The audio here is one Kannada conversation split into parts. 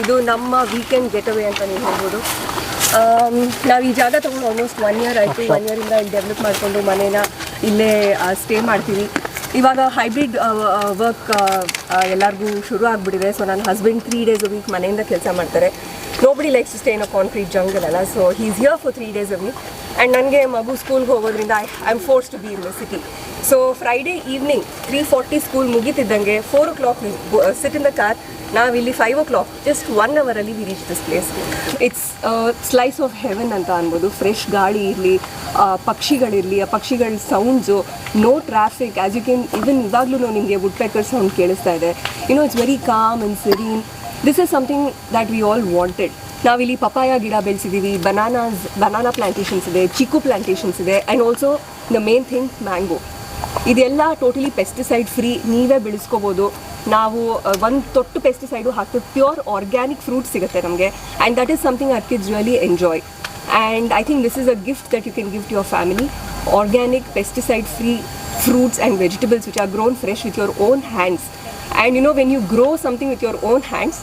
ಇದು ನಮ್ಮ ವೀಕೆಂಡ್ ಗೆಟ್ ಅವೇ ಅಂತ ನೀವು ಹೇಳ್ಬೋದು. ನಾವು ಈ ಜಾಗ ತಗೊಂಡು ಆಲ್ಮೋಸ್ಟ್ ಒನ್ ಇಯರ್ ಆಯಿತು. ಒನ್ ಇಯರಿಂದ ಇಲ್ಲಿ ಡೆವಲಪ್ ಮಾಡಿಕೊಂಡು ಮನೇನ ಇಲ್ಲೇ ಸ್ಟೇ ಮಾಡ್ತೀವಿ. ಇವಾಗ ಹೈಬ್ರಿಡ್ ವರ್ಕ್ ಎಲ್ಲರಿಗೂ ಶುರು ಆಗಿಬಿಟ್ಟಿದೆ. ಸೊ ನನ್ನ ಹಸ್ಬೆಂಡ್ ತ್ರೀ ಡೇಸ್ ವೀಕ್ ಮನೆಯಿಂದ ಕೆಲಸ ಮಾಡ್ತಾರೆ. Nobody likes stay in a concrete jungle ಅಲ್ಲ. So he's here for three days a week and ನನಗೆ ಮಗು ಸ್ಕೂಲ್ಗೆ ಹೋಗೋದ್ರಿಂದ I I am force to be in the city so Friday evening three forty school ಮುಗಿತಿದ್ದಂಗೆ four o'clock sit in the car ನಾವಿಲ್ಲಿ five o'clock just one ಅವರಲ್ಲಿ we reach this place it's slice of heaven ಅಂತ ಅನ್ಬೋದು. ಫ್ರೆಶ್ ಗಾಳಿ ಇರಲಿ ಪಕ್ಷಿಗಳಿರಲಿ ಆ ಪಕ್ಷಿಗಳ sounds no traffic as you can even ಇವಾಗಲೂ ನಿಮಗೆ ವುಡ್ ಪೆಕರ್ ಸೌಂಡ್ ಕೇಳಿಸ್ತಾ ಇದೆ. You know it's very calm and serene this is something that we all wanted ನಾವಿಲ್ಲಿ ಪಪಾಯ ಗಿಡ ಬೆಳೆಸಿದ್ದೀವಿ ಬನಾನಾಸ್ ಬನಾನಾ ಪ್ಲಾಂಟೇಶನ್ಸ್ ಇದೆ ಚಿಕ್ಕು ಪ್ಲಾಂಟೇಶನ್ಸ್ ಇದೆ and also the main thing mango ಇದೆಲ್ಲ ಟೋಟಲಿ ಪೆಸ್ಟಿಸೈಡ್ ಫ್ರೀ ನೀವೇ ಬೆಳೆಸ್ಕೋಬೋದು. ನಾವು ಒಂದು ತೊಟ್ಟು ಪೆಸ್ಟಿಸೈಡು ಹಾಕ್ತೀವಿ ಪ್ಯೂರ್ ಆರ್ಗ್ಯಾನಿಕ್ ಫ್ರೂಟ್ ಸಿಗುತ್ತೆ ನಮಗೆ and that is something our kids really enjoy and I think this is a gift that you can give to your family organic pesticide free fruits and vegetables which are grown fresh with your own hands and you know when you grow something with your own hands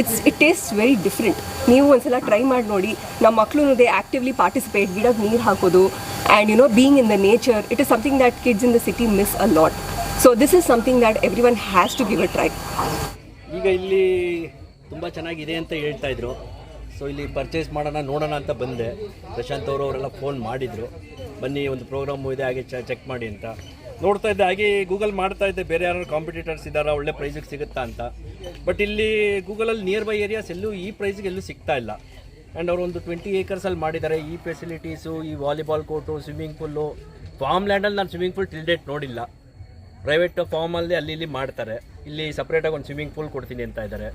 it's it taste very different ನೀವು ಒಂದ್ಸಲ ಟ್ರೈ ಮಾಡಿ ನೋಡಿ. ನಮ್ಮ ಮಕ್ಕಳು ದೇ ಆ್ಯಕ್ಟಿವ್ಲಿ ಪಾರ್ಟಿಸಿಪೇಟ್ ಗಿಡಕ್ಕೆ ನೀರು ಹಾಕೋದು and you know being in the nature it is something that kids in the city miss a lot so this is something that everyone has to give a try ಈಗ ಇಲ್ಲಿ ತುಂಬ ಚೆನ್ನಾಗಿದೆ ಅಂತ ಹೇಳ್ತಾ ಇದ್ರು. ಸೊ ಇಲ್ಲಿ ಪರ್ಚೇಸ್ ಮಾಡೋಣ, ನೋಡೋಣ ಅಂತ ಬಂದೆ. ಪ್ರಶಾಂತ್ ಅವರು ಅವರೆಲ್ಲ ಫೋನ್ ಮಾಡಿದರು. ಬನ್ನಿ, ಒಂದು ಪ್ರೋಗ್ರಾಮು ಇದೆ, ಹಾಗೆ ಚೆಕ್ ಮಾಡಿ ಅಂತ. ನೋಡ್ತಾ ಇದ್ದೆ. ಹಾಗೆ ಗೂಗಲ್ ಮಾಡ್ತಾ ಇದ್ದೆ. ಬೇರೆ ಯಾರು ಕಾಂಪಿಟೇಟರ್ಸ್ ಇದ್ದಾರಾ, ಒಳ್ಳೆ ಪ್ರೈಸಿಗೆ ಸಿಗುತ್ತಾ ಅಂತ. ಬಟ್ ಇಲ್ಲಿ ಗೂಗಲಲ್ಲಿ ನಿಯರ್ ಬೈ ಏರಿಯಾಸ್ ಎಲ್ಲೂ ಈ ಪ್ರೈಸ್ಗೆ ಎಲ್ಲೂ ಸಿಗ್ತಾ ಇಲ್ಲ. ಆ್ಯಂಡ್ ಅವರು ಒಂದು ಟ್ವೆಂಟಿ ಏಕರ್ಸಲ್ಲಿ ಮಾಡಿದ್ದಾರೆ. ಈ ಫೆಸಿಲಿಟೀಸು ಈ volleyball court swimming pool farm ಲ್ಯಾಂಡಲ್ಲಿ ನಾನು ಸ್ವಿಮ್ಮಿಂಗ್ ಪೂಲ್ ಟಿಲ್ ಡೇಟ್ ನೋಡಿಲ್ಲ. ಪ್ರೈವೇಟ್ ಫಾರ್ಮಲ್ಲಿ ಅಲ್ಲಿ ಇಲ್ಲಿ ಮಾಡ್ತಾರೆ. ಇಲ್ಲಿ ಸಪ್ರೇಟಾಗಿ ಒಂದು ಸ್ವಿಮ್ಮಿಂಗ್ ಪೂಲ್ ಕೊಡ್ತೀನಿ ಅಂತ ಇದ್ದಾರೆ.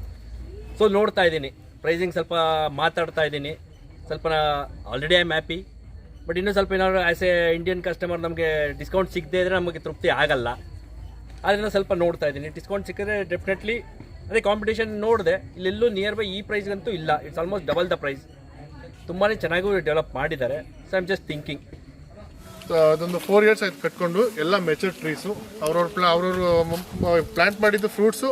ಸೊ ನೋಡ್ತಾ ಇದ್ದೀನಿ. ಪ್ರೈಸಿಂಗ್ ಸ್ವಲ್ಪ ಮಾತಾಡ್ತಾ ಇದ್ದೀನಿ. ಸ್ವಲ್ಪ already I am happy but ಇನ್ನೂ ಸ್ವಲ್ಪ ಏನಾದ್ರು ಆ್ಯಸ್ ಎ ಇಂಡಿಯನ್ ಕಸ್ಟಮರ್ ನಮಗೆ ಡಿಸ್ಕೌಂಟ್ ಸಿಗದೇ ಇದ್ದರೆ ನಮಗೆ ತೃಪ್ತಿ ಆಗಲ್ಲ. ಅದನ್ನು ಸ್ವಲ್ಪ ನೋಡ್ತಾ ಇದ್ದೀನಿ. ಡಿಸ್ಕೌಂಟ್ ಸಿಕ್ಕಿದ್ರೆ ಡೆಫಿನೆಟ್ಲಿ ಅದೇ ಕಾಂಪಿಟೇಷನ್ ನೋಡಿದೆ, ಇಲ್ಲೆಲ್ಲೂ ನಿಯರ್ ಬೈ ಈ ಪ್ರೈಸ್ಗಂತೂ ಇಲ್ಲ. It's almost double the price ತುಂಬಾ ಚೆನ್ನಾಗೂ ಡೆವಲಪ್ ಮಾಡಿದ್ದಾರೆ. ಸೊ ಐಮ್ ಜಸ್ಟ್ ಥಿಂಕಿಂಗ್ ಅದೊಂದು ಫೋರ್ ಇಯರ್ಸ್ ಆಯ್ತು ಕಟ್ಕೊಂಡು ಎಲ್ಲ ಮೆಚೂರ್ ಟ್ರೀಸು ಅವ್ರವ್ರ ಪ್ಲಾ ಅವ್ರವ್ರು ಪ್ಲಾಂಟ್ ಮಾಡಿದ್ದು ಫ್ರೂಟ್ಸು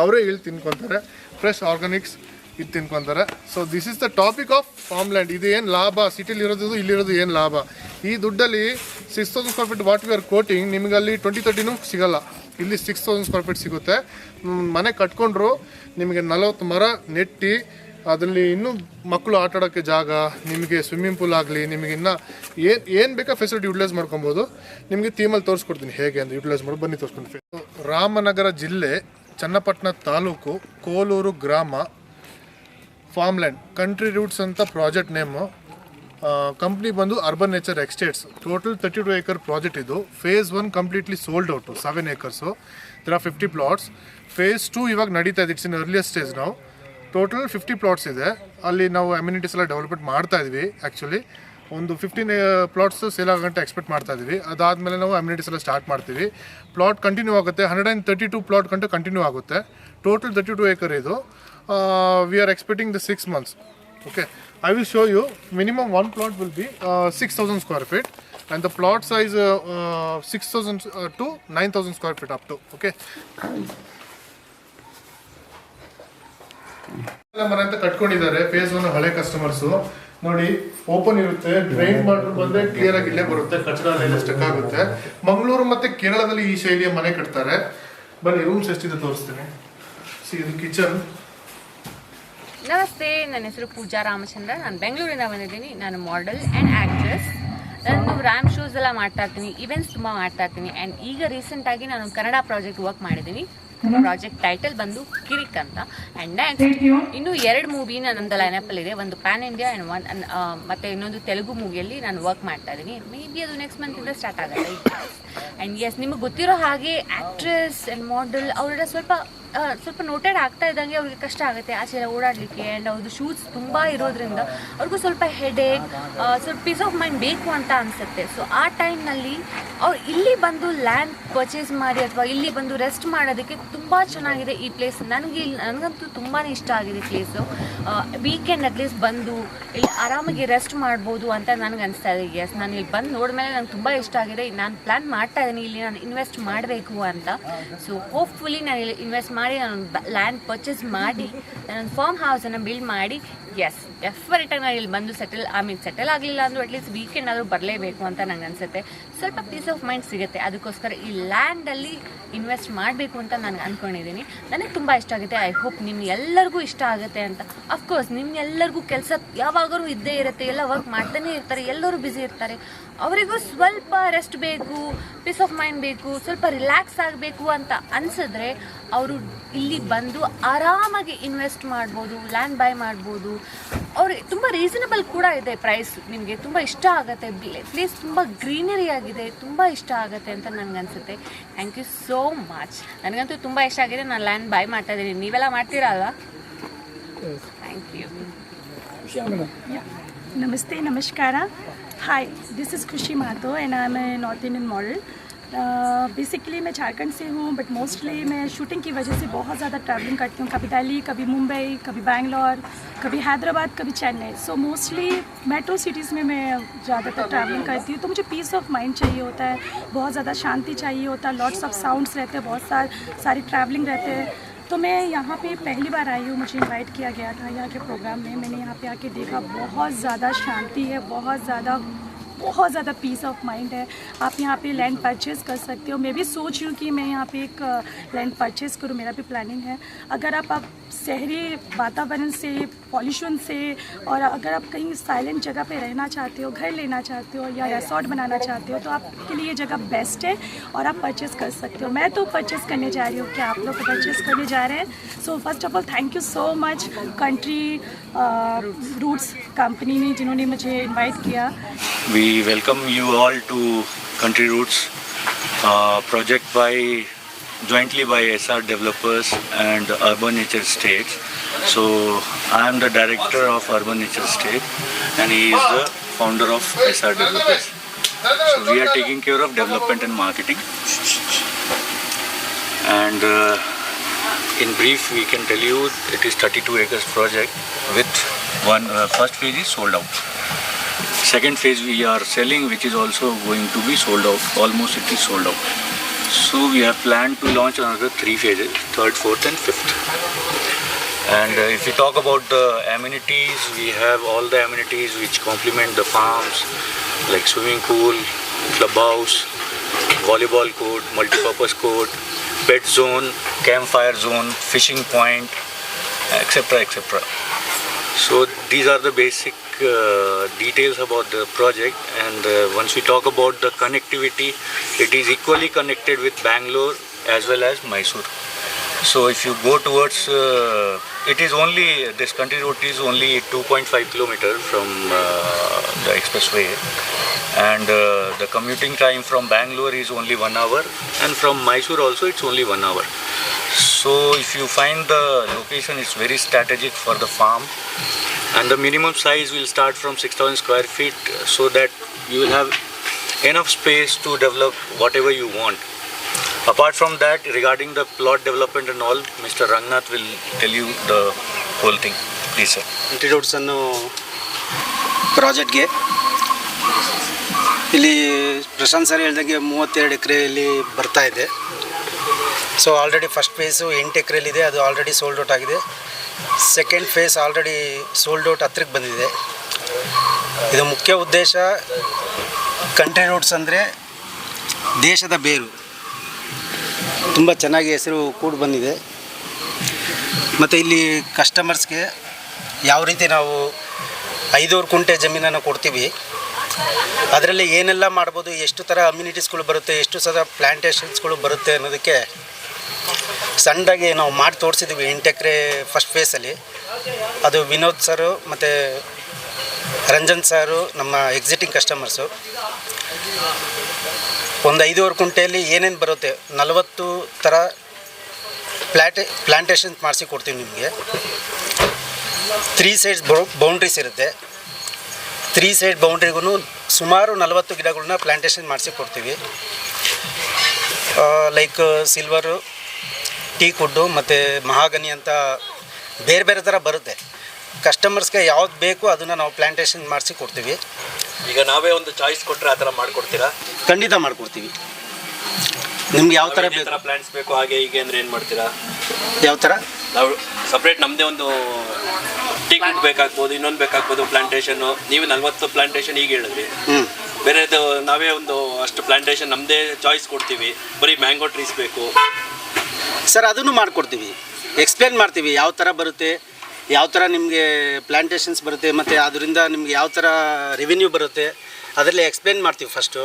ಅವರೇ ಇಲ್ಲಿ ತಿನ್ಕೊತಾರೆ. ಫ್ರೆಶ್ ಆರ್ಗಾನಿಕ್ಸ್ ಇದು ತಿನ್ಕೊಂತಾರೆ. So this is the topic of farm land ಇದು ಏನು ಲಾಭ? ಸಿಟಿಲಿ ಇರೋದು, ಇಲ್ಲಿರೋದು ಏನು ಲಾಭ? ಈ ದುಡ್ಡಲ್ಲಿ six thousand square feet what we are quoting ನಿಮಗೆ ಅಲ್ಲಿ ಟ್ವೆಂಟಿ ತರ್ಟಿನೂ ಸಿಗೋಲ್ಲ. ಇಲ್ಲಿ ಸಿಕ್ಸ್ ತೌಸಂಡ್ ಸ್ಕ್ವೇರ್ ಫೀಟ್ ಸಿಗುತ್ತೆ. ಮನೆ ಕಟ್ಕೊಂಡ್ರು, ನಿಮಗೆ ನಲವತ್ತು ಮರ ನೆಟ್ಟಿ, ಅದರಲ್ಲಿ ಇನ್ನೂ ಮಕ್ಕಳು ಆಟ ಆಡೋಕ್ಕೆ ಜಾಗ, ನಿಮಗೆ ಸ್ವಿಮ್ಮಿಂಗ್ ಪೂಲ್ ಆಗಲಿ, ನಿಮಗೆ ಇನ್ನು ಏನು ಏನು ಬೇಕಾ ಫೆಸಿಲಿಟಿ ಯುಟಿಲೈಸ್ ಮಾಡ್ಕೊಬೋದು. ನಿಮಗೆ ಥೀಮಲ್ಲಿ ತೋರಿಸ್ಕೊಡ್ತೀನಿ. ಹೇಗೆ ಅಂತ ಯುಟಿಲೈಸ್ ಮಾಡಿ, ಬನ್ನಿ ತೋರಿಸ್ಕೊಂಡು ರಾಮನಗರ ಜಿಲ್ಲೆ, ಚನ್ನಪಟ್ಟಣ ತಾಲೂಕು, ಕೋಲೂರು ಗ್ರಾಮ ಫಾರ್ಮ್ಲ್ಯಾಂಡ್ ಕಂಟ್ರಿ ರೂಟ್ಸ್ ಅಂತ ಪ್ರಾಜೆಕ್ಟ್ ನೇಮು ಕಂಪ್ನಿ ಬಂದು urban nature estates total thirty two acre project ಇದು. Phase one completely sold out seven acres there are fifty plots phase two ಇವಾಗ ನಡೀತಾ ಇದೆ. ಇಟ್ಸ್ ಇನ್ ಅರ್ಲಿಯಸ್ಟ್ ಸ್ಟೇಜ್ ನಾವು ಟೋಟಲ್ ಫಿಫ್ಟಿ ಪ್ಲಾಟ್ಸ್ ಇದೆ. ಅಲ್ಲಿ ನಾವು ಅಮ್ಯುನಿಟೀಸ್ ಎಲ್ಲ ಡೆವಲಪ್ಮೆಂಟ್ ಮಾಡ್ತಾ ಇದ್ವಿ ಆ್ಯಕ್ಚುಲಿ ಒಂದು ಫಿಫ್ಟೀನ್ ಪ್ಲಾಟ್ಸ್ ಸೇಲ್ ಆಗೋಂಟೆ ಎಕ್ಸ್ಪೆಕ್ಟ್ ಮಾಡ್ತಾ ಇದ್ವಿ. ಅದಾದಮೇಲೆ ನಾವು ಅಮ್ಯುನಿಟೀಸ್ ಎಲ್ಲ ಸ್ಟಾರ್ಟ್ ಮಾಡ್ತೀವಿ. ಪ್ಲಾಟ್ ಕಂಟಿನ್ಯೂ ಆಗುತ್ತೆ. Hundred and thirty two plot ಗಂಟೆ ಕಂಟಿನ್ಯೂ ಆಗುತ್ತೆ. ಟೋಟಲ್ ತರ್ಟಿ ಟು ಏಕರ್ ಇದು. We are expecting the six months okay. I will show you. Minimum one plot will be uh, 6000 square feet. And the plot size uh, uh, 6000 uh, to 9000 square feet up to. Okay. ಮನೆ ಅಂತ ಕಟ್ಕೊಂಡಿದ್ದಾರೆ. ಫೇಸ್ ಒನ್ ಹಳೆ ಕಸ್ಟಮರ್ಸ್ ನೋಡಿ ಓಪನ್ ಇರುತ್ತೆ. ಡ್ರೈನ್ ವಾಟರ್ ಬಂದ್ರೆ ಕ್ಲಿಯರ್ ಆಗಿ ಇಲ್ಲೇ ಬರುತ್ತೆ. ಕಚಡ ಎಲ್ಲ ಸ್ಟಕ್ ಆಗುತ್ತೆ. ಮಂಗಳೂರು ಮತ್ತೆ ಕೇರಳದಲ್ಲಿ ಈ ಶೈಲಿಯ ಮನೆ ಕಟ್ತಾರೆ. ಬನ್ನಿ ರೂಮ್ಸ್ ಎಷ್ಟಿದೆ ತೋರಿಸ್ತೀನಿ. ಸಿ ಇದು ಕಿಚನ್ ನಮಸ್ತೆ ನನ್ನ ಹೆಸರು ಪೂಜಾ ರಾಮಚಂದ್ರ. ನಾನು ಬೆಂಗಳೂರಿಂದ ಬಂದಿದ್ದೀನಿ. ನಾನು ಮಾಡೆಲ್ ಆ್ಯಂಡ್ ಆ್ಯಕ್ಟ್ರೆಸ್ ನಾನು ರ್ಯಾಮ್ ಶೂಸ್ ಎಲ್ಲ ಮಾಡ್ತಾ ಇರ್ತೀನಿ. ಇವೆಂಟ್ಸ್ ತುಂಬ ಮಾಡ್ತಾ ಇರ್ತೀನಿ. ಆ್ಯಂಡ್ ಈಗ ರೀಸೆಂಟಾಗಿ ನಾನು ಕನ್ನಡ ಪ್ರಾಜೆಕ್ಟ್ ವರ್ಕ್ ಮಾಡಿದ್ದೀನಿ. ಪ್ರಾಜೆಕ್ಟ್ ಟೈಟಲ್ ಬಂದು ಕಿರಿಕ್ ಅಂತ. ಆ್ಯಂಡ್ ನೆಕ್ಸ್ಟ್ ಇನ್ನೂ ಎರಡು ಮೂವಿ ನನ್ನದು ಲೈನಪ್ಪಲ್ಲಿ ಇದೆ. ಒಂದು ಪ್ಯಾನ್ ಇಂಡಿಯಾ ಆ್ಯಂಡ್ ಒನ್ ಮತ್ತು ಇನ್ನೊಂದು ತೆಲುಗು ಮೂವಿಯಲ್ಲಿ ನಾನು ವರ್ಕ್ ಮಾಡ್ತಾ ಇದ್ದೀನಿ. ಮೇ ಬಿ ಅದು ನೆಕ್ಸ್ಟ್ ಮಂತಿಂದ ಸ್ಟಾರ್ಟ್ ಆಗುತ್ತೆ. ಆ್ಯಂಡ್ ಎಸ್ ನಿಮಗೆ ಗೊತ್ತಿರೋ ಹಾಗೆ ಆ್ಯಕ್ಟ್ರೆಸ್ ಆ್ಯಂಡ್ ಮಾಡೆಲ್ ಅವರೆಲ್ಲ ಸ್ವಲ್ಪ ಸ್ವಲ್ಪ ನೋಟೆಡ್ ಆಗ್ತಾ ಇದ್ದಂಗೆ ಅವ್ರಿಗೆ ಕಷ್ಟ ಆಗುತ್ತೆ. ಆಚೆ ಓಡಾಡಲಿಕ್ಕೆ ಆ್ಯಂಡ್ ಅವ್ರದ್ದು ಶೂಸ್ ತುಂಬ ಇರೋದ್ರಿಂದ ಅವ್ರಿಗೂ ಸ್ವಲ್ಪ ಹೆಡೇಕ್ ಸ್ವಲ್ಪ ಪೀಸ್ ಆಫ್ ಮೈಂಡ್ ಬೇಕು ಅಂತ ಅನಿಸುತ್ತೆ. ಸೊ ಆ ಟೈಮ್ನಲ್ಲಿ ಅವ್ರು ಇಲ್ಲಿ ಬಂದು ಲ್ಯಾಂಡ್ ಪರ್ಚೇಸ್ ಮಾಡಿ ಅಥವಾ ಇಲ್ಲಿ ಬಂದು ರೆಸ್ಟ್ ಮಾಡೋದಕ್ಕೆ ತುಂಬ ಚೆನ್ನಾಗಿದೆ ಈ ಪ್ಲೇಸ್ ನನಗೆ ನನಗಂತೂ ತುಂಬಾ ಇಷ್ಟ ಆಗಿದೆ ಪ್ಲೇಸು ವೀಕೆಂಡ್ ಅಟ್ಲೀಸ್ಟ್ ಬಂದು ಇಲ್ಲಿ ಆರಾಮಾಗಿ ರೆಸ್ಟ್ ಮಾಡ್ಬೋದು ಅಂತ ನನಗೆ ಅನಿಸ್ತಾ ಇದೆ. ಎಸ್ ನಾನು ಇಲ್ಲಿ ಬಂದು ನೋಡಿದ್ಮೇಲೆ ನಂಗೆ ತುಂಬ ಇಷ್ಟ ಆಗಿದೆ. ನಾನು ಪ್ಲ್ಯಾನ್ ಮಾಡ್ತಾ ಇದ್ದೀನಿ, ಇಲ್ಲಿ ನಾನು ಇನ್ವೆಸ್ಟ್ ಮಾಡಬೇಕು ಅಂತ. ಸೊ ಹೋಪ್ಫುಲಿ ನಾನು ಇಲ್ಲಿ ಇನ್ವೆಸ್ಟ್ ಮಾಡಿ ನಾನು ಲ್ಯಾಂಡ್ ಪರ್ಚೇಸ್ ಮಾಡಿ ನಾನು ಫಾರ್ಮ್ ಹೌಸನ್ನು ಬಿಲ್ಡ್ ಮಾಡಿ ಎಸ್ ಡೆಫಿನೆಟಾಗಿ ನಾನು ಇಲ್ಲಿ ಬಂದು ಸೆಟಲ್ ಐ ಮೀನ್ ಸೆಟಲ್ ಆಗಲಿಲ್ಲ ಅಂದರೂ ಅಟ್ಲೀಸ್ಟ್ ವೀಕೆಂಡ್ ಆದರೂ ಬರಲೇಬೇಕು ಅಂತ ನಂಗೆ ಅನಿಸುತ್ತೆ. ಸ್ವಲ್ಪ ಪೀಸ್ ಆಫ್ ಮೈಂಡ್ ಸಿಗುತ್ತೆ. ಅದಕ್ಕೋಸ್ಕರ ಈ ಲ್ಯಾಂಡಲ್ಲಿ ಇನ್ವೆಸ್ಟ್ ಮಾಡಬೇಕು ಅಂತ ನಾನು ಅಂದ್ಕೊಂಡಿದ್ದೀನಿ ನನಗೆ ತುಂಬ ಇಷ್ಟ ಆಗುತ್ತೆ. ಐ ಹೋಪ್ ನಿಮ್ಮ ಎಲ್ಲರಿಗೂ ಇಷ್ಟ ಆಗುತ್ತೆ ಅಂತ. ಅಫ್ಕೋರ್ಸ್ ನಿಮ್ಗೆಲ್ಲರಿಗೂ ಕೆಲಸ ಯಾವಾಗಲೂ ಇದ್ದೇ ಇರುತ್ತೆ. ಎಲ್ಲ ವರ್ಕ್ ಮಾಡ್ತಾನೆ ಇರ್ತಾರೆ. ಎಲ್ಲರೂ ಬ್ಯುಸಿ ಇರ್ತಾರೆ. ಅವರಿಗೂ ಸ್ವಲ್ಪ ರೆಸ್ಟ್ ಬೇಕು ಪೀಸ್ ಆಫ್ ಮೈಂಡ್ ಬೇಕು, ಸ್ವಲ್ಪ ರಿಲ್ಯಾಕ್ಸ್ ಆಗಬೇಕು ಅಂತ ಅನಿಸಿದ್ರೆ ಅವರು ಇಲ್ಲಿ ಬಂದು ಆರಾಮಾಗಿ ಇನ್ವೆಸ್ಟ್ ಮಾಡ್ಬೋದು ಲ್ಯಾಂಡ್ ಬೈ ಮಾಡ್ಬೋದು ಅವ್ರು ತುಂಬ ರೀಸನಬಲ್ ಕೂಡ ಇದೆ ಪ್ರೈಸ್ ನಿಮಗೆ ತುಂಬ ಇಷ್ಟ ಆಗುತ್ತೆ ಪ್ಲೇಸ್ ತುಂಬ ಗ್ರೀನರಿ ಆಗಿದೆ ತುಂಬ ಇಷ್ಟ ಆಗುತ್ತೆ ಅಂತ ನನಗನ್ಸುತ್ತೆ ಥ್ಯಾಂಕ್ ಯು ಸೋ ಮಚ್ ನನಗಂತೂ ತುಂಬ ಇಷ್ಟ ಆಗಿದೆ ನಾನು ಲ್ಯಾಂಡ್ ಬೈ ಮಾಡ್ತಾ ಇದ್ದೀನಿ. ನೀವೆಲ್ಲ ಮಾಡ್ತೀರಾ ಅಲ್ವಾ? ಥ್ಯಾಂಕ್ ಯು ನಮಸ್ತೆ ನಮಸ್ಕಾರ. Hi, this is Khushi Mato and I'm a North Indian model. Basically मैं झारखंड से हूँ बट मोस्टली मैं शूटिंग की वजह से बहुत ज़्यादा ट्रैवलिंग करती हूँ। कभी दिल्ली, कभी मुंबई, कभी बैंगलोर, कभी हैदराबाद, कभी Chennai. So mostly metro cities में मैं ज़्यादातर ट्रैवलिंग करती हूँ। तो मुझे पीस ऑफ़ माइंड चाहिए होता है, बहुत ज़्यादा शांति चाहिए होता है लॉट्स ऑफ़ साउंड्स रहते हैं, बहुत सार, सारी ट्रैवलिंग रहते हैं। तो मैं यहाँ पे पहली बार आई हूँ, मुझे इनवाइट किया गया था यहाँ के प्रोग्राम में। मैंने यहाँ पे आके देखा, बहुत ज़्यादा शांति है, बहुत ज़्यादा बहुत ज़्यादा पीस ऑफ़ माइंड है। आप यहाँ पे लैंड परचेज़ कर सकते हो। मैं भी सोच रही हूँ कि मैं यहाँ पे एक लैंड परचेज़ करूँ। मेरा भी प्लानिंग है। अगर आप आप शहरी वातावरण से पॉल्यूशन से, और अगर आप कहीं साइलेंट जगह पे रहना चाहते हो, घर लेना चाहते हो या रिसोर्ट बनाना चाहते हो तो आपके लिए जगह बेस्ट है और आप परचेस कर सकते हो। मैं तो परचेस करने जा रही हूँ, क्या आप लोग परचेज़ करने जा रहे हैं? So first of all thank you so much country routes company ने जिन्होंने मुझे इन्वाइट किया। We welcome you all to country routes project by jointly by SR Developers and Urban Nature State. So I am the director of Urban Nature State and he is the founder of SR Developers. So we are taking care of development and marketing. And uh, in brief, we can tell you it is 32 acres project with one uh, first phase is sold out. Second phase we are selling, which is also going to be sold out. Almost it is sold out. So we have planned to launch another three phases: third, fourth, and fifth. And uh, if we talk about the amenities, we have all the amenities which complement the farms, like swimming pool, clubhouse, volleyball court, multi-purpose court, pet zone, campfire zone, fishing point, etc. etc. So these are the basic uh, details about the project and uh, once we talk about the connectivity, it is equally connected with Bangalore as well as Mysore. So if you go towards, uh, it is only, this country road is only 2.5 kilometer from uh, the expressway and uh, the commuting time from Bangalore is only one hour and from Mysore also it's only one hour. So if you find the location is very strategic for the farm and the minimum size will start from 6000 square feet so that you will have enough space to develop whatever you want. Apart from that, regarding the plot development and all, Mr. Rangnath will tell you the whole thing. Please, sir. Country ರೋಡ್ಸನ್ನು ಪ್ರಾಜೆಕ್ಟ್ಗೆ ಇಲ್ಲಿ ಪ್ರಶಾಂತ್ ಸರ್ ಹೇಳ್ದಂಗೆ ಮೂವತ್ತೆರಡು ಎಕರೆಯಲ್ಲಿ ಬರ್ತಾ ಇದೆ ಸೊ ಆಲ್ರೆಡಿ ಫಸ್ಟ್ ಫೇಸು ಎಂಟು ಎಕರೆಯಲ್ಲಿದೆ, ಅದು ಆಲ್ರೆಡಿ ಸೋಲ್ಡ್ ಔಟ್ ಆಗಿದೆ. Second phase already sold out ಹತ್ರಕ್ಕೆ ಬಂದಿದೆ. ಇದು ಮುಖ್ಯ ಉದ್ದೇಶ ಕಂಟ್ರಿ ರೋಡ್ಸ್ ಅಂದರೆ ದೇಶದ ಬೇರು. ತುಂಬ ಚೆನ್ನಾಗಿ ಹೆಸರು ಕೂಡ ಬಂದಿದೆ. ಮತ್ತು ಇಲ್ಲಿ ಕಸ್ಟಮರ್ಸ್ಗೆ ಯಾವ ರೀತಿ ನಾವು ಐದೂರು ಕುಂಟೆ ಜಮೀನನ್ನು ಕೊಡ್ತೀವಿ, ಅದರಲ್ಲಿ ಏನೆಲ್ಲ ಮಾಡ್ಬೋದು, ಎಷ್ಟು ಥರ ಅಮ್ಯುನಿಟೀಸ್ಗಳು ಬರುತ್ತೆ, ಎಷ್ಟು ಸದ ಪ್ಲ್ಯಾಂಟೇಷನ್ಸ್ಗಳು ಬರುತ್ತೆ ಅನ್ನೋದಕ್ಕೆ ಸಣ್ಣದಾಗಿ ನಾವು ಮಾಡಿ ತೋರಿಸಿದ್ವಿ ಎಂಟು ಎಕರೆ ಫಸ್ಟ್ ಫೇಸಲ್ಲಿ ಅದು ವಿನೋದ್ ಸರು ಮತ್ತು ರಂಜನ್ ಸಾರು, ನಮ್ಮ ಎಕ್ಸಿಟಿಂಗ್ ಕಸ್ಟಮರ್ಸು ಒಂದು ಐದೂವರೆ ಕುಂಟೆಯಲ್ಲಿ ಏನೇನು ಬರುತ್ತೆ, ನಲವತ್ತು ಥರ ಪ್ಲಾಟೆ ಪ್ಲಾಂಟೇಶನ್ ಮಾಡಿಸಿ ಕೊಡ್ತೀವಿ ನಿಮಗೆ. ತ್ರೀ ಸೈಡ್ಸ್ ಬೌಂಡ್ರೀಸ್ ಇರುತ್ತೆ. ತ್ರೀ ಸೈಡ್ ಬೌಂಡ್ರಿಗೂ ಸುಮಾರು ನಲವತ್ತು ಗಿಡಗಳನ್ನ ಪ್ಲಾಂಟೇಶನ್ ಮಾಡಿಸಿ ಕೊಡ್ತೀವಿ. ಲೈಕ್ ಸಿಲ್ವರು ಟೀ ಕುಡ್ಡು ಮತ್ತು ಮಹಾಗನಿ ಅಂತ ಬೇರೆ ಬೇರೆ ಥರ ಬರುತ್ತೆ. ಕಸ್ಟಮರ್ಸ್ಗೆ ಯಾವ್ದು ಬೇಕು ಅದನ್ನು ನಾವು ಪ್ಲಾಂಟೇಶನ್ ಮಾಡಿಸಿ ಕೊಡ್ತೀವಿ. ಈಗ ನಾವೇ ಒಂದು ಚಾಯ್ಸ್ ಕೊಟ್ಟರೆ ಆ ಥರ ಮಾಡಿಕೊಡ್ತೀರಾ? ಖಂಡಿತ ಮಾಡಿಕೊಡ್ತೀವಿ. ನಿಮ್ಗೆ ಯಾವ ಥರ ಬೇರೆ ಬೇಕು? ಥರ ಪ್ಲಾಂಟ್ಸ್ ಬೇಕು ಹಾಗೆ ಹೀಗೆ ಅಂದ್ರೆ ಏನು ಮಾಡ್ತೀರಾ? ಯಾವ ಥರ? ನಾವು ಸಪ್ರೇಟ್ ನಮ್ಮದೇ ಒಂದು ಟಿಕೆಟ್ ಬೇಕಾಗ್ಬೋದು ಇನ್ನೊಂದು ಬೇಕಾಗ್ಬೋದು ಪ್ಲಾಂಟೇಶನ್ನು ನೀವು ನಲ್ವತ್ತು ಪ್ಲಾಂಟೇಶನ್ ಈಗ ಹೇಳಿದ್ರಿ. ಹ್ಞೂ ಬೇರೆದು ನಾವೇ ಒಂದು ಅಷ್ಟು ಪ್ಲಾಂಟೇಶನ್ ನಮ್ಮದೇ ಚಾಯ್ಸ್ ಕೊಡ್ತೀವಿ. ಬರೀ ಮ್ಯಾಂಗೋ ಟ್ರೀಸ್ ಬೇಕು. ಸರ್, ಅದನ್ನು ಮಾಡಿಕೊಡ್ತೀವಿ. ಎಕ್ಸ್ಪ್ಲೇನ್ ಮಾಡ್ತೀವಿ ಯಾವ ಥರ ಬರುತ್ತೆ, ಯಾವ ಥರ ನಿಮಗೆ ಪ್ಲ್ಯಾಂಟೇಷನ್ಸ್ ಬರುತ್ತೆ, ಮತ್ತು ಅದರಿಂದ ನಿಮ್ಗೆ ಯಾವ ಥರ ರೆವಿನ್ಯೂ ಬರುತ್ತೆ, ಅದರಲ್ಲಿ ಎಕ್ಸ್ಪ್ಲೇನ್ ಮಾಡ್ತೀವಿ ಫಸ್ಟು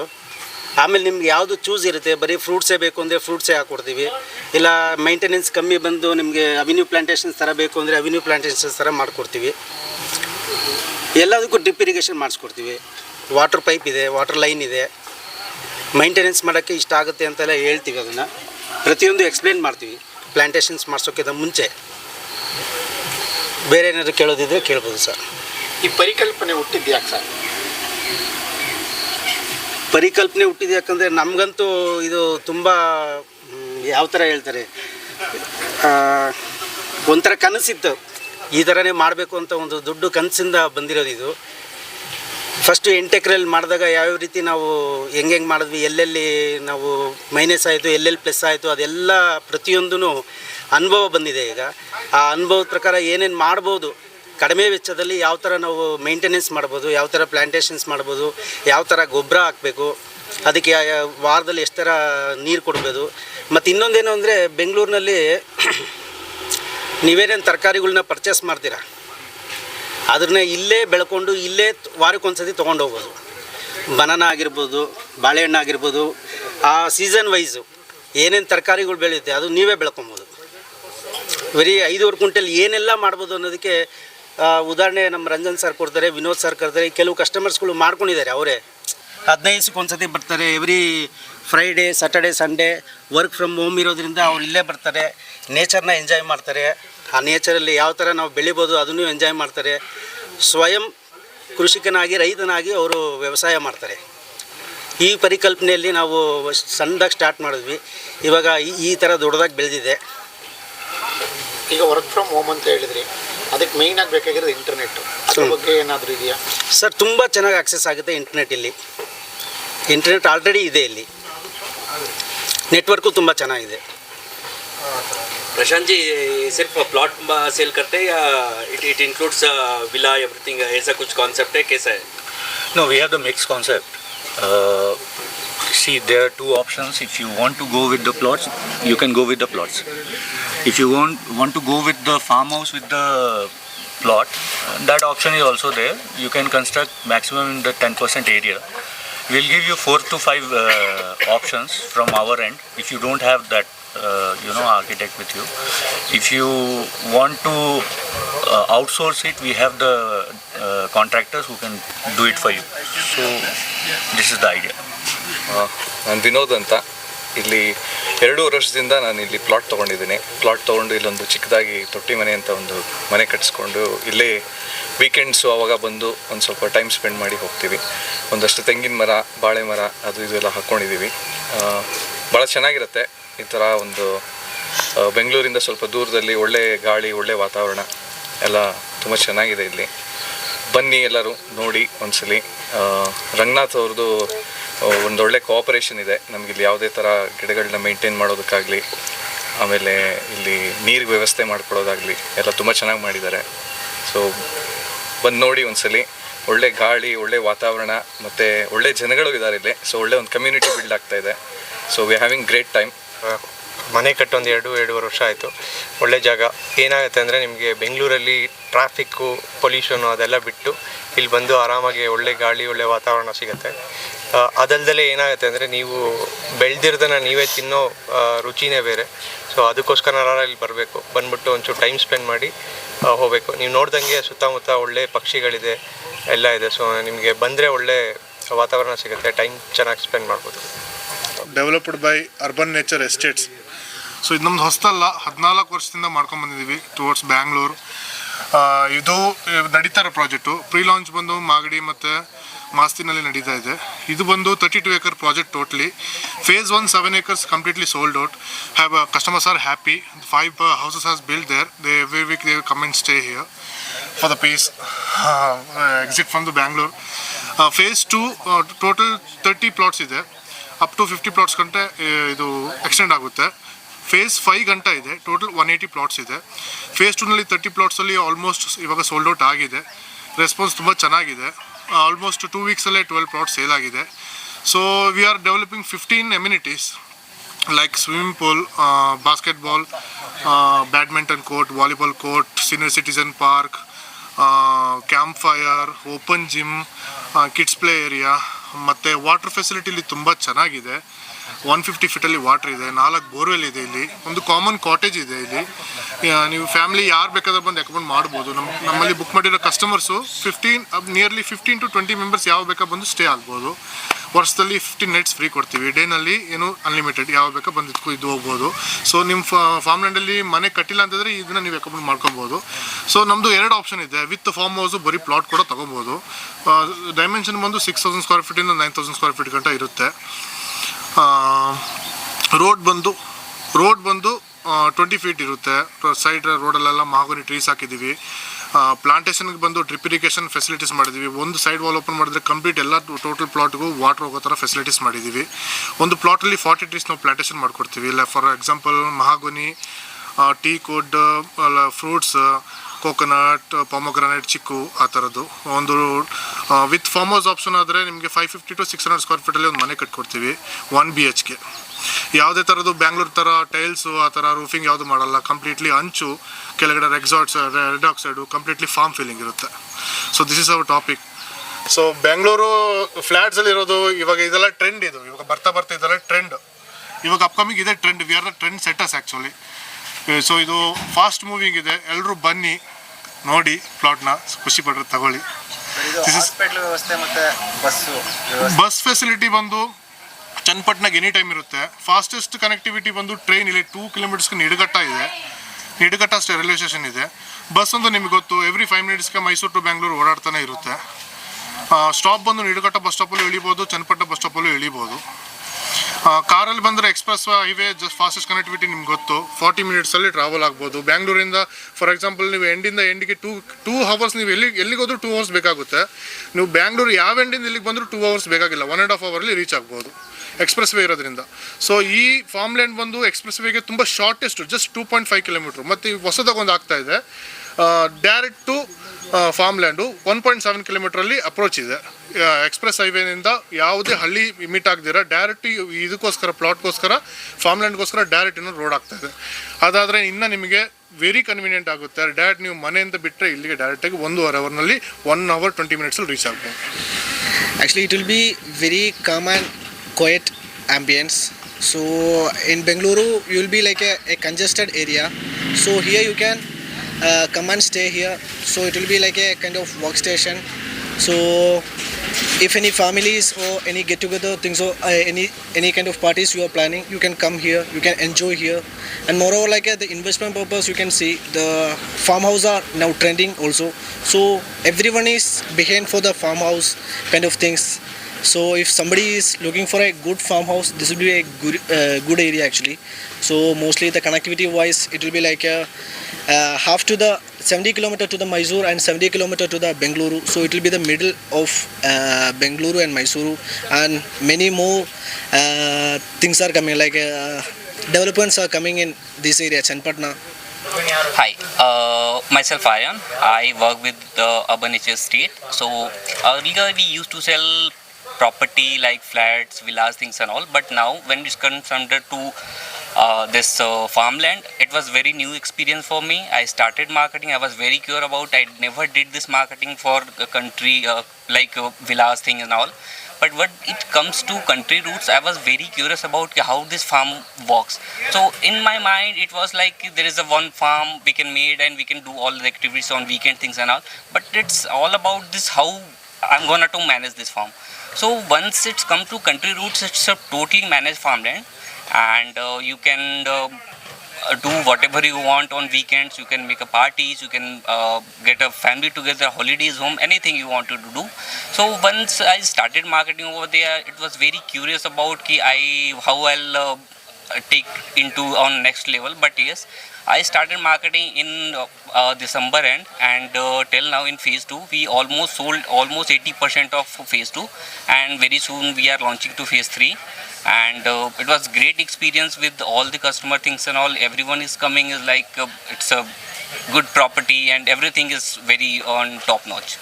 ಆಮೇಲೆ ನಿಮ್ಗೆ ಯಾವುದು ಚೂಸ್ ಇರುತ್ತೆ, ಬರೀ ಫ್ರೂಟ್ಸೇ ಬೇಕು ಅಂದರೆ ಫ್ರೂಟ್ಸೇ ಹಾಕ್ಕೊಡ್ತೀವಿ ಇಲ್ಲ ಮೈಂಟೆನೆನ್ಸ್ ಕಮ್ಮಿ ಬಂದು ನಿಮಗೆ ಅವಿನ್ಯೂ ಪ್ಲಾಂಟೇಶನ್ಸ್ ಥರ ಬೇಕು ಅಂದರೆ ಅವಿನ್ಯೂ ಪ್ಲಾಂಟೇಶನ್ಸ್ ಥರ ಮಾಡಿಕೊಡ್ತೀವಿ. ಎಲ್ಲದಕ್ಕೂ ಡ್ರಿಪ್ ಇರಿಗೇಷನ್ ಮಾಡಿಸ್ಕೊಡ್ತೀವಿ. ವಾಟರ್ ಪೈಪ್ ಇದೆ ವಾಟರ್ ಲೈನ್ ಇದೆ. ಮೈಂಟೆನೆನ್ಸ್ ಮಾಡೋಕ್ಕೆ ಇಷ್ಟ ಆಗುತ್ತೆ ಅಂತೆಲ್ಲ ಹೇಳ್ತೀವಿ ಅದನ್ನು. ಪ್ರತಿಯೊಂದು ಎಕ್ಸ್ಪ್ಲೇನ್ ಮಾಡ್ತೀವಿ. ಪ್ಲ್ಯಾಂಟೇಷನ್ಸ್ ಮಾಡಿಸೋಕ್ಕಿಂತ ಮುಂಚೆ. ಬೇರೆ ಏನಾದರೂ ಕೇಳೋದಿದ್ರೆ ಕೇಳ್ಬೋದು ಸರ್. ಈ ಪರಿಕಲ್ಪನೆ ಹುಟ್ಟಿದ್ದು ಯಾಕೆ ಸರ್? ಪರಿಕಲ್ಪನೆ ಹುಟ್ಟಿದ್ದು ಯಾಕಂದರೆ ನಮಗಂತೂ ಇದು ತುಂಬ ಯಾವ ಥರ ಹೇಳ್ತಾರೆ? ಒಂಥರ ಕನಸಿತ್ತು. ಈ ಥರನೇ ಮಾಡಬೇಕು ಅಂತ ಒಂದು ದೊಡ್ಡ ಕನಸಿಂದ ಬಂದಿರೋದು ಇದು. ಫಸ್ಟು ಎಂಟು ಎಕರೆಯಲ್ಲಿ ಮಾಡಿದಾಗ ಯಾವ್ಯಾವ ರೀತಿ ನಾವು ಹೆಂಗೆ ಹೆಂಗೆ ಮಾಡಿದ್ವಿ, ಎಲ್ಲೆಲ್ಲಿ ನಾವು ಮೈನಸ್ ಆಯಿತು, ಎಲ್ಲೆಲ್ಲಿ ಪ್ಲಸ್ ಆಯಿತು, ಅದೆಲ್ಲ ಪ್ರತಿಯೊಂದೂ ಅನುಭವ ಬಂದಿದೆ ಈಗ. ಆ ಅನುಭವದ ಪ್ರಕಾರ ಏನೇನು ಮಾಡ್ಬೋದು, ಕಡಿಮೆ ವೆಚ್ಚದಲ್ಲಿ ಯಾವ ಥರ ನಾವು ಮೇಂಟೆನೆನ್ಸ್ ಮಾಡ್ಬೋದು, ಯಾವ ಥರ ಪ್ಲ್ಯಾಂಟೇಷನ್ಸ್ ಮಾಡ್ಬೋದು, ಯಾವ ಥರ ಗೊಬ್ಬರ ಹಾಕಬೇಕು, ಅದಕ್ಕೆ ವಾರದಲ್ಲಿ ಎಷ್ಟು ಥರ ನೀರು ಕೊಡ್ಬೋದು. ಮತ್ತು ಇನ್ನೊಂದೇನು ಅಂದರೆ ಬೆಂಗಳೂರಿನಲ್ಲಿ ನೀವೇನೇನು ತರಕಾರಿಗಳನ್ನ ಪರ್ಚೇಸ್ ಮಾಡ್ತೀರಾ? ಅದನ್ನ ಇಲ್ಲೇ ಬೆಳ್ಕೊಂಡು ಇಲ್ಲೇ ವಾರಕ್ಕೊಂದ್ಸತಿ ತೊಗೊಂಡು ಹೋಗ್ಬೋದು ಬನಾನ ಆಗಿರ್ಬೋದು, ಬಾಳೆಹಣ್ಣು ಆಗಿರ್ಬೋದು, ಆ ಸೀಸನ್ ವೈಸು ಏನೇನು ತರಕಾರಿಗಳು ಬೆಳೆಯುತ್ತೆ ಅದು ನೀವೇ ಬೆಳ್ಕೊಬೋದು. ಬರೀ ಐದೂವರೆ ಕ್ವಿಂಟಲ್ ಏನೆಲ್ಲ ಮಾಡ್ಬೋದು ಅನ್ನೋದಕ್ಕೆ ಉದಾಹರಣೆ ನಮ್ಮ ರಂಜನ್ ಸರ್ ಕೊಡ್ತಾರೆ, ವಿನೋದ್ ಸರ್ ಕರ್ತಾರೆ ಕೆಲವು ಕಸ್ಟಮರ್ಸ್ಗಳು ಮಾಡ್ಕೊಂಡಿದ್ದಾರೆ ಅವರೇ. ಹದಿನೈದು ದಿವ್ಸಕ್ಕೆ ಒಂದ್ಸತಿ ಬರ್ತಾರೆ. Every Friday Saturday Sunday work from home ಇರೋದ್ರಿಂದ ಅವ್ರು ಇಲ್ಲೇ ಬರ್ತಾರೆ. ನೇಚರ್ನ ಎಂಜಾಯ್ ಮಾಡ್ತಾರೆ. ಆ ನೇಚರಲ್ಲಿ ಯಾವ ಥರ ನಾವು ಬೆಳಿಬೋದು ಅದನ್ನು ಎಂಜಾಯ್ ಮಾಡ್ತಾರೆ. ಸ್ವಯಂ ಕೃಷಿಕನಾಗಿ ರೈತನಾಗಿ ಅವರು ವ್ಯವಸಾಯ ಮಾಡ್ತಾರೆ. ಈ ಪರಿಕಲ್ಪನೆಯಲ್ಲಿ ನಾವು ಸಣ್ಣದಾಗಿ ಸ್ಟಾರ್ಟ್ ಮಾಡಿದ್ವಿ. ಇವಾಗ ಈ- ಈ ಥರ ದೊಡ್ಡದಾಗಿ ಬೆಳೆದಿದೆ. ಈಗ ವರ್ಕ್ ಫ್ರಮ್ ಹೋಮ್ ಅಂತ ಹೇಳಿದ್ರಿ. ಅದಕ್ಕೆ ಮೇಯ್ನ್ ಆಗಿ ಬೇಕಾಗಿರೋದು ಇಂಟರ್ನೆಟ್ ಅದ್ರ ಬಗ್ಗೆ ಏನಾದರೂ ಇದೆಯಾ? ಸರ್ ತುಂಬ ಚೆನ್ನಾಗಿ ಆಕ್ಸೆಸ್ ಆಗುತ್ತೆ ಇಂಟರ್ನೆಟ್ ಇಲ್ಲಿ. ಇಂಟರ್ನೆಟ್ ಆಲ್ರೆಡಿ ಇದೆ ಇಲ್ಲಿ ನೆಟ್ವರ್ಕು ತುಂಬ ಚೆನ್ನಾಗಿದೆ प्रशांत जी सिर्फ प्लॉट सेल करते हैं या it it includes villa everything ऐसा कुछ कॉन्सेप्ट है कैसा है No, we have the mixed concept. Uh, see, there are two options. If you want to go with the plots, you can go with the plots. If you want want to go with the farmhouse with the plot, uh, that option is also there. You can construct maximum in the 10% area. We'll give you four to five uh, options from our end. If you don't have that, uh, you know, architect with you. If you want to uh, outsource it, we have the uh, contractors who can do it for you. So this is the idea. ನಾನು ವಿನೋದ್ ಅಂತ ಇಲ್ಲಿ ಎರಡು ವರ್ಷದಿಂದ ನಾನು ಇಲ್ಲಿ ಪ್ಲಾಟ್ ತೊಗೊಂಡಿದ್ದೀನಿ. ಪ್ಲಾಟ್ ತೊಗೊಂಡು ಇಲ್ಲೊಂದು ಚಿಕ್ಕದಾಗಿ ತೊಟ್ಟಿ ಮನೆ ಅಂತ ಒಂದು ಮನೆ ಕಟ್ಟಿಸ್ಕೊಂಡು ಇಲ್ಲೇ ವೀಕೆಂಡ್ಸು ಆವಾಗ ಬಂದು ಒಂದು ಸ್ವಲ್ಪ ಟೈಮ್ ಸ್ಪೆಂಡ್ ಮಾಡಿ ಹೋಗ್ತೀವಿ. ಒಂದಷ್ಟು ತೆಂಗಿನ ಮರ, ಬಾಳೆ ಮರ ಅದು ಇದು ಎಲ್ಲ ಹಾಕ್ಕೊಂಡಿದ್ದೀವಿ ಭಾಳ ಚೆನ್ನಾಗಿರುತ್ತೆ. ಈ ಥರ ಒಂದು ಬೆಂಗಳೂರಿಂದ ಸ್ವಲ್ಪ ದೂರದಲ್ಲಿ ಒಳ್ಳೆ ಗಾಳಿ, ಒಳ್ಳೆ ವಾತಾವರಣ ಎಲ್ಲ ತುಂಬ ಚೆನ್ನಾಗಿದೆ ಇಲ್ಲಿ. ಬನ್ನಿ ಎಲ್ಲರೂ ನೋಡಿ ಒಂದ್ಸಲಿ. ರಂಗನಾಥ್ ಅವ್ರದ್ದು ಒಂದೊಳ್ಳೆ ಕೋಆಪರೇಷನ್ ಇದೆ. ನಮಗಿಲ್ಲಿ ಯಾವುದೇ ಥರ ಗಿಡಗಳನ್ನ ಮೇಂಟೈನ್ ಮಾಡೋದಕ್ಕಾಗಲಿ, ಆಮೇಲೆ ಇಲ್ಲಿ ನೀರಿಗೆ ವ್ಯವಸ್ಥೆ ಮಾಡ್ಕೊಳ್ಳೋದಾಗಲಿ ಎಲ್ಲ ತುಂಬ ಚೆನ್ನಾಗಿ ಮಾಡಿದ್ದಾರೆ. ಸೊ ಬಂದು ನೋಡಿ ಒಂದ್ಸಲಿ. ಒಳ್ಳೆ ಗಾಳಿ, ಒಳ್ಳೆ ವಾತಾವರಣ, ಮತ್ತು ಒಳ್ಳೆ ಜನಗಳು ಇದ್ದಾರೆ ಇಲ್ಲಿ. ಸೊ ಒಳ್ಳೆ ಒಂದು ಕಮ್ಯುನಿಟಿ ಬಿಲ್ಡ್ ಆಗ್ತಾ ಇದೆ. So we having great time ಮನೆ ಕಟ್ಟೊಂದು ಎರಡು, ಎರಡೂವರೆ ವರ್ಷ ಆಯಿತು. ಒಳ್ಳೆ ಜಾಗ. ಏನಾಗುತ್ತೆ ಅಂದರೆ ನಿಮಗೆ ಬೆಂಗಳೂರಲ್ಲಿ ಟ್ರಾಫಿಕ್ಕು, ಪೊಲ್ಯೂಷನು ಅದೆಲ್ಲ ಬಿಟ್ಟು ಇಲ್ಲಿ ಬಂದು ಆರಾಮಾಗಿ ಒಳ್ಳೆ ಗಾಳಿ, ಒಳ್ಳೆ ವಾತಾವರಣ ಸಿಗುತ್ತೆ. ಅದಲ್ದಲೇ ಏನಾಗುತ್ತೆ ಅಂದರೆ ನೀವು ಬೆಳೆದಿರೋದನ್ನ ನೀವೇ ತಿನ್ನೋ ರುಚಿನೇ ಬೇರೆ. ಸೊ ಅದಕ್ಕೋಸ್ಕರ ಇಲ್ಲಿ ಬರಬೇಕು. ಬಂದ್ಬಿಟ್ಟು ಒಂಚೂರು ಟೈಮ್ ಸ್ಪೆಂಡ್ ಮಾಡಿ ಹೋಗಬೇಕು. ನೀವು ನೋಡ್ದಂಗೆ ಸುತ್ತಮುತ್ತ ಒಳ್ಳೆ ಪಕ್ಷಿಗಳಿದೆ, ಎಲ್ಲ ಇದೆ. ಸೊ ನಿಮಗೆ ಬಂದರೆ ಒಳ್ಳೆ ವಾತಾವರಣ ಸಿಗುತ್ತೆ ಟೈಮ್ ಚೆನ್ನಾಗಿ ಸ್ಪೆಂಡ್ ಮಾಡ್ಬೋದು. Developed by urban nature estates so ಇದು ನಮ್ದು ಹೊಸದಲ್ಲ, ಹದಿನಾಲ್ಕು ವರ್ಷದಿಂದ ಮಾಡ್ಕೊಂಡು ಬಂದಿದ್ದೀವಿ ಟುವರ್ಡ್ಸ್ ಬ್ಯಾಂಗ್ಳೂರು ಇದು ಆ, ನಡೀತಾ ಇರೋ ಪ್ರಾಜೆಕ್ಟು. ಪ್ರೀ ಲಾಂಚ್ ಬಂದು ಮಾಗಡಿ ಮತ್ತು ಮಾಸ್ತಿನಲ್ಲಿ ನಡೀತಾ ಇದೆ. ಇದು ಬಂದು thirty two acre project totally phase one seven acres completely sold out have customers are happy five houses are build there they every week they come and stay here for the peace exit from the Bangalore phase two total thirty plots ಇದೆ. ಅಪ್ ಟು ಫಿಫ್ಟಿ ಪ್ಲಾಟ್ಸ್ ಗಂಟೆ ಇದು ಎಕ್ಸ್ಟೆಂಡ್ ಆಗುತ್ತೆ. ಫೇಸ್ ಫೈವ್ ಗಂಟ ಇದೆ. ಟೋಟಲ್ ಒನ್ ಏಯ್ಟಿ ಪ್ಲಾಟ್ಸ್ ಇದೆ. ಫೇಸ್ ಟೂನಲ್ಲಿ ತರ್ಟಿ ಪ್ಲಾಟ್ಸಲ್ಲಿ ಆಲ್ಮೋಸ್ಟ್ ಇವಾಗ ಸೋಲ್ಡ್ ಔಟ್ ಆಗಿದೆ. ರೆಸ್ಪಾನ್ಸ್ ತುಂಬ ಚೆನ್ನಾಗಿದೆ. ಆಲ್ಮೋಸ್ಟ್ ಟೂ ವೀಕ್ಸಲ್ಲೇ ಟ್ವೆಲ್ ಪ್ಲಾಟ್ಸ್ ಸೇಲ್ ಆಗಿದೆ. So we are developing fifteen amenities like swimming pool basketball badminton court volleyball court volleyball court, park citizen park, open campfire, open gym, area ಮತ್ತು ವಾಟರ್ ಫೆಸಿಲಿಟಿಲಿ ತುಂಬ ಚೆನ್ನಾಗಿದೆ. ಒನ್ ಫಿಫ್ಟಿ ಫೀಟಲ್ಲಿ ವಾಟರ್ ಇದೆ, ನಾಲ್ಕು ಬೋರ್ವೆಲ್ ಇದೆ ಇಲ್ಲಿ, ಒಂದು ಕಾಮನ್ ಕಾಟೇಜ್ ಇದೆ ಇಲ್ಲಿ. ನೀವು ಫ್ಯಾಮಿಲಿ ಯಾರು ಬೇಕಾದ್ರೆ ಬಂದು ಅಕೌಂಟ್ ಮಾಡ್ಬೋದು. ನಮ್ಮ ನಮ್ಮಲ್ಲಿ ಬುಕ್ ಮಾಡಿರೋ customers fifteen nearly fifteen to twenty members ಯಾವ ಬೇಕಾ ಬಂದು ಸ್ಟೇ ಆಗ್ಬೋದು. ವರ್ಷದಲ್ಲಿ ಫಿಫ್ಟೀನ್ ನೈಟ್ಸ್ ಫ್ರೀ ಕೊಡ್ತೀವಿ. ಡೇನಲ್ಲಿ ಏನು ಅನ್ಲಿಮಿಟೆಡ್ ಯಾವ ಬೇಕಾ ಬಂದು ಇದು ಹೋಗ್ಬೋದು. ಸೊ ನಿಮ್ಮ ಫಾರ್ಮ್ ಲ್ಯಾಂಡಲ್ಲಿ ಮನೆ ಕಟ್ಟಿಲ್ಲ ಅಂತಂದರೆ ಇದನ್ನ ನೀವು ಅಕೌಂಟ್ ಮಾಡ್ಕೊಬೋದು. ಸೊ ನಮ್ಮದು ಎರಡು ಆಪ್ಷನ್ ಇದೆ. ವಿತ್ ಫಾರ್ಮ್ ಹೌಸು ಬರೀ ಪ್ಲಾಟ್ ಕೂಡ ತೊಗೊಬೋದು. ಡೈಮೆನ್ಷನ್ ಬಂದು ಸಿಕ್ಸ್ ತೌಸಂಡ್ ಸ್ಕ್ವೇರ್ ಫೀಟಿಂದ ನೈನ್ ತೌಸಂಡ್ ಸ್ಕ್ವೇರ್ ಫೀಟ್ ಗಂಟ ಇರುತ್ತೆ. ರೋಡ್ ಬಂದು ರೋಡ್ ಬಂದು ಟ್ವೆಂಟಿ ಫೀಟ್ ಇರುತ್ತೆ. ಸೈಡ್ ರೋಡಲ್ಲೆಲ್ಲ ಮಹಾಗನಿ ಟ್ರೀಸ್ ಹಾಕಿದ್ದೀವಿ. ಪ್ಲಾಂಟೇಷನ್ಗೆ ಬಂದು ಡ್ರಿಪ್ ಇರಿಗೇಷನ್ ಫೆಸಿಲಿಟೀಸ್ ಮಾಡಿದ್ದೀವಿ. ಒಂದು ಸೈಡ್ ವಾಲ್ ಓಪನ್ ಮಾಡಿದ್ರೆ ಕಂಪ್ಲೀಟ್ ಎಲ್ಲ ಟೋಟಲ್ ಪ್ಲಾಟ್ಗೂ ವಾಟರ್ ಹೋಗೋ ಥರ ಫೆಸಿಲಿಟೀಸ್ ಮಾಡಿದ್ದೀವಿ. ಒಂದು ಪ್ಲಾಟಲ್ಲಿ ಫಾರ್ಟಿ ಟ್ರೀಸ್ ನಾವು ಪ್ಲಾಂಟೇಷನ್ ಮಾಡಿಕೊಡ್ತೀವಿ. ಇಲ್ಲ for example mahogany teak good fruits, coconut, pomegranate, chikoo, ಆ ಥರದ್ದು. ಒಂದು ವಿತ್ ಫಾರ್ಮ್ ಹೌಸ್ ಆಪ್ಷನ್ ಆದರೆ ನಿಮಗೆ five fifty to six hundred square ಫೀಟಲ್ಲಿ ಒಂದು ಮನೆ ಕಟ್ಕೊಡ್ತೀವಿ ಒನ್ ಬಿ ಎಚ್ ಕೆ ಯಾವುದೇ ಥರದ್ದು ಬ್ಯಾಂಗ್ಳೂರ್ ಥರ ಟೈಲ್ಸು ಆ ಥರ ರೂಫಿಂಗ್ ಯಾವುದು ಮಾಡಲ್ಲ. ಕಂಪ್ಲೀಟ್ಲಿ ಅಂಚು, ಕೆಳಗಡೆ ರೆಕ್ಸಾರ್ಟ್ಸ್ red oxide completely farm feeling ಇರುತ್ತೆ. So this is our topic so Bengaluru ಫ್ಲ್ಯಾಟ್ಸಲ್ಲಿ ಇರೋದು ಇವಾಗ ಇದೆಲ್ಲ ಟ್ರೆಂಡ್ ಇದು. ಇವಾಗ ಬರ್ತಾ ಬರ್ತಾ ಇದೆಲ್ಲ ಟ್ರೆಂಡ್ ಇವಾಗ ಅಪ್ಕಮಿಂಗ್ ಇದೆ trend we are the trend setters actually so ಇದು ಫಾಸ್ಟ್ ಮೂವಿಂಗ್ ಇದೆ. ಎಲ್ಲರೂ ಬನ್ನಿ ನೋಡಿ ಪ್ಲಾಟ್ನ ಖುಷಿ ಪಡ್ರೆ ತಗೊಳ್ಳಿ. ವ್ಯವಸ್ಥೆ ಮತ್ತು ಬಸ್ಸು ಬಸ್ ಫೆಸಿಲಿಟಿ ಬಂದು ಚನ್ನಪಟ್ಟಣಗೆ ಎನಿ ಟೈಮ್ ಇರುತ್ತೆ. ಫಾಸ್ಟೆಸ್ಟ್ ಕನೆಕ್ಟಿವಿಟಿ ಬಂದು ಟ್ರೈನ್ ಇಲ್ಲಿ ಟೂ ಕಿಲೋಮೀಟರ್ಸ್ಗೆ ನಿಡಘಟ್ಟ ಇದೆ. ನಿಡುಗಟ್ಟ ಅಷ್ಟೇ ರೈಲ್ವೆ ಸ್ಟೇಷನ್ ಇದೆ. ಬಸ್ ಒಂದು ನಿಮಗೆ ಗೊತ್ತು ಎವ್ರಿ ಫೈವ್ ಮಿನಿಟ್ಸ್ಗೆ ಮೈಸೂರು ಟು ಬ್ಯಾಂಗ್ಳೂರು ಓಡಾಡ್ತಾನೆ ಇರುತ್ತೆ. ಸ್ಟಾಪ್ ಬಂದು ನಿಡುಗಟ್ಟ ಬಸ್ ಸ್ಟಾಪಲ್ಲೂ ಇಳಿಬೋದು ಚನ್ನಪಟ್ಟಣ ಬಸ್ ಸ್ಟಾಪಲ್ಲೂ ಇಳಿಬೋದು. ಕಾರಲ್ಲಿ ಬಂದರೆ express highway just fastest connectivity ನಿಮ್ಗೆ ಗೊತ್ತು. ಫಾರ್ಟಿ ಮಿನಿಟ್ಸಲ್ಲಿ ಟ್ರಾವೆಲ್ ಆಗ್ಬೋದು. ಬ್ಯಾಂಗ್ಳೂರಿಂದ ಫಾರ್ ಎಕ್ಸಾಂಪಲ್ ನೀವು ಎಂಡಿಂದ ಎಂಡಿಗೆ ಟೂ ಟೂ ಅವರ್ಸ್ ನೀವು ಎಲ್ಲಿ ಎಲ್ಲಿಗೆ ಹೋದ್ರೂ ಟೂ ಅವರ್ಸ್ ಬೇಕಾಗುತ್ತೆ. ನೀವು ಬ್ಯಾಂಗ್ಳೂರು ಯಾವ ಎಂಡಿಂದ ಇಲ್ಲಿಗೆ ಬಂದರೂ ಟೂ ಅವರ್ಸ್ ಬೇಕಾಗಿಲ್ಲ. ಒನ್ ಆ್ಯಂಡ್ ಹಾಫ್ ಅವರಲ್ಲಿ ರೀಚ್ ಆಗ್ಬೋದು. ಎಕ್ಸ್ಪ್ರೆಸ್ ವೇ ಇರೋದ್ರಿಂದ. ಸೊ ಈ ಫಾರ್ಮ್ ಲ್ಯಾಂಡ್ ಬಂದು ಎಕ್ಸ್ಪ್ರೆಸ್ ವೇಗೆ ತುಂಬ shortest just two point five kilometre ಮತ್ತು ಹೊಸದಾಗೊಂದು ಆಗ್ತಾ ಇದೆ. Direct farm land one point seven ಕಿಲೋಮೀಟ್ರಲ್ಲಿ approach ಇದೆ. ಎಕ್ಸ್ಪ್ರೆಸ್ ಹೈವೇನಿಂದ ಯಾವುದೇ ಹಳ್ಳಿ ಮೀಟ್ ಆಗದಿರ ಡೈರೆಕ್ಟ್ ಇದಕ್ಕೋಸ್ಕರ ಪ್ಲಾಟ್ಗೋಸ್ಕರ ಫಾರ್ಮ್ ಲ್ಯಾಂಡ್ಗೋಸ್ಕರ ಡೈರೆಕ್ಟ್ ಇನ್ನೂ ರೋಡ್ ಆಗ್ತಾ ಇದೆ. ಅದಾದರೆ ಇನ್ನು ನಿಮಗೆ ವೆರಿ ಕನ್ವೀನಿಯೆಂಟ್ ಆಗುತ್ತೆ. ಡೈರೆಕ್ಟ್ ನೀವು ಮನೆಯಿಂದ ಬಿಟ್ಟರೆ ಇಲ್ಲಿಗೆ ಡೈರೆಕ್ಟಾಗಿ ಒಂದೂವರೆ ಅವರ್ನಲ್ಲಿ ಒನ್ ಅವರ್ ಟ್ವೆಂಟಿ ಮಿನಿಟ್ಸಲ್ಲಿ ರೀಚ್ ಆಗ್ಬೋದು. Actually it will be very calm and quiet ambience so in Bengaluru you will be like a a congested area so here you can uh, come and stay here. So it will be like a kind of workstation. So if any families or any get together things or uh, any any kind of parties you are planning, you can come here. You can enjoy here. And moreover, like uh, the investment purpose, you can see the farmhouse are now trending also. So everyone is behind for the farmhouse kind of things. So if somebody is looking for a good farmhouse, this will be a good uh, good area actually. So mostly the connectivity wise, it will be like a uh, half to the 70 kilometer to the Mysore and 70 kilometer to the Bengaluru. So it will be the middle of uh, Bengaluru and Mysuru, and many more uh, things are coming. Like uh, developments are coming in this area, Chanpatna. Hi, uh, myself Aryan. I work with the Urban HS State. So earlier we used to sell property like flats, villas, things and all. But now when it's confronted to uh, this uh, farmland, it was very new experience for me. I started marketing. I was very curious about. I never did this marketing for the country uh, like uh, villas thing and all. But when it comes to country roots, I was very curious about how this farm works. So in my mind, it was like there is a one farm we can made and we can do all the activities on weekend things and all. But it's all about this how I'm gonna to manage this farm. So once it's come to country roots, it's a totally managed farmland, and uh, you can uh, uh, do whatever you want on weekends. You can make a parties. You can uh, get a family together, holidays home, anything you wanted to do. So once I started marketing over there, it was very curious about ki I how I'll uh, take into on next level. But yes, I started marketing in uh, uh, December end, and uh, till now in phase two, we almost sold almost 80% of phase two, and very soon we are launching to phase three. And uh, it was great experience with all the customer things and all. Everyone is coming is like uh, it's a good property, and everything is very on top notch.